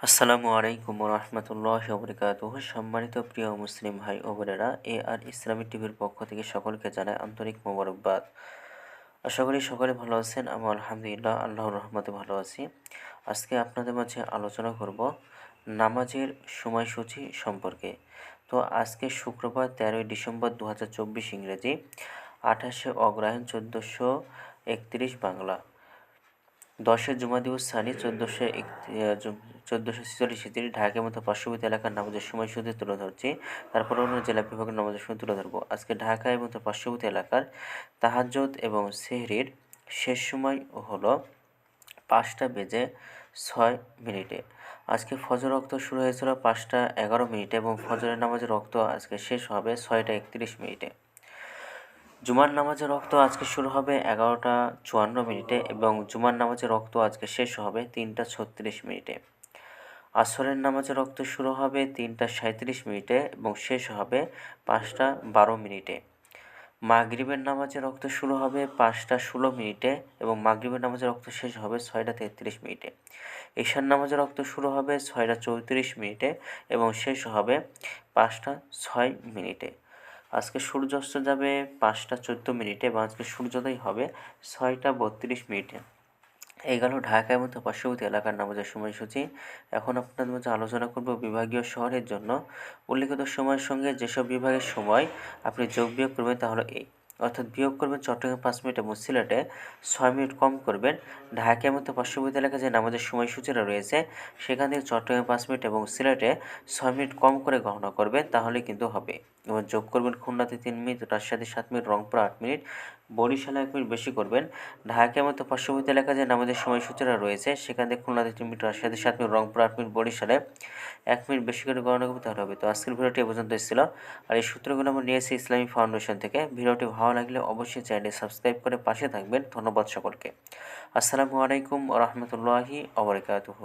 আসসালামু আলাইকুম রহমতুল্লাহ বরকাত সম্মানিত প্রিয় মুসলিম ভাই ও এ আর ইসলামী টিভির পক্ষ থেকে সকলকে জানায় আন্তরিক মোবারকবাদ। আশা করি সকলে ভালো আছেন আমি আলহামদুলিল্লাহ, আল্লাহর রহমতে ভালো আছি। আজকে আপনাদের মাঝে আলোচনা করব নামাজের সময়সূচি সম্পর্কে। তো আজকে শুক্রবার তেরোই ডিসেম্বর দু হাজার চব্বিশ ইংরেজি, আঠাশে অগ্রহায়ণ চোদ্দোশো একত্রিশ বাংলা। দশে জুমাদিউস সানি, চোদ্দোশো চোদ্দোশো ছেচল্লিশ হিজড়ি ঢাকার মতো পার্শ্ববর্তী এলাকার নামাজের সময় শুধু তুলে ধরছি। তারপর অন্য জেলা বিভাগের নামাজের সময় তুলে ধরবো। আজকে ঢাকা এবং পার্শ্ববর্তী এলাকার তাহাজ্জত এবং সেহরির শেষ সময় হলো পাঁচটা বেজে ছয় মিনিটে। আজকে ফজর রক্ত শুরু হয়েছিল পাঁচটা এগারো মিনিটে এবং ফজরের নামাজের রক্ত আজকে শেষ হবে ছয়টা একত্রিশ মিনিটে। জুমার নামাজের রক্ত আজকে শুরু হবে এগারোটা চুয়ান্ন মিনিটে এবং জুমার নামাজের রক্ত আজকে শেষ হবে তিনটা ছত্রিশ মিনিটে। আসরের নামাজে রক্ত শুরু হবে তিনটা সাঁত্রিশ মিনিটে এবং শেষ হবে পাঁচটা বারো মিনিটে। মাগরিবের নামাজে রক্ত শুরু হবে পাঁচটা ষোলো মিনিটে এবং মাগরিবের নামাজের রক্ত শেষ হবে ছয়টা তেত্রিশ মিনিটে। ঈশান নামাজের রক্ত শুরু হবে ছয়টা চৌত্রিশ মিনিটে এবং শেষ হবে পাঁচটা ছয় মিনিটে। আজকে সূর্যাস্ত যাবে পাঁচটা চোদ্দ মিনিটে এবং আজকে সূর্যোদয় হবে ছয়টা বত্রিশ মিনিটে। এই গেল ঢাকার মতো পার্শ্ববর্তী এলাকার নামাজের সময়সূচি এখন আপনাদের মধ্যে আলোচনা করব বিভাগীয় শহরের জন্য। উল্লিখিত সময়ের সঙ্গে যেসব বিভাগের সময় আপনি যোগ বিয়োগ করবেন, তাহলে এই অর্থাৎ বিয়োগ করবেন চট্টগ্রাম পাঁচ মিনিট এবং সিলেটে ছয় মিনিট কম করবেন। ঢাকার মতো পার্শ্ববর্তী এলাকায় যে নামাজের সময়সূচিটা রয়েছে, সেখান থেকে চট্টগ্রাম পাঁচ মিনিট এবং সিলেটে ছয় মিনিট কম করে গণনা করবেন, তাহলে কিন্তু হবে। এবং যোগ করবেন খুলনাতে তিন মিনিট রাজশাহী সাত মিনিট, রংপুর আট মিনিট, বরিশালে এক মিনিট বেশি করবেন। ঢাকার মতো পার্শ্ববর্তী এলাকায় যে নামাজের সময়সূচিটা রয়েছে, সেখান থেকে খুলনাতে তিন মিনিট রাজশাহী সাত মিনিট, রংপুর আট মিনিট, বরিশালে এক মিনিট বেশি করে গণনা করতে হবে। তো আজকের ভিডিওটি এ পর্যন্ত এসেছিল আর এই সূত্রগুলো আমরা নিয়েছি ইসলামী ফাউন্ডেশন থেকে। ভিডিওটি ভালো লাগলে অবশ্যই চ্যানেলটি সাবস্ক্রাইব করে পাশে থাকবেন। ধন্যবাদ সকলকে। আসসালামু আলাইকুম রহমতুল্লাহি আবরকাতহ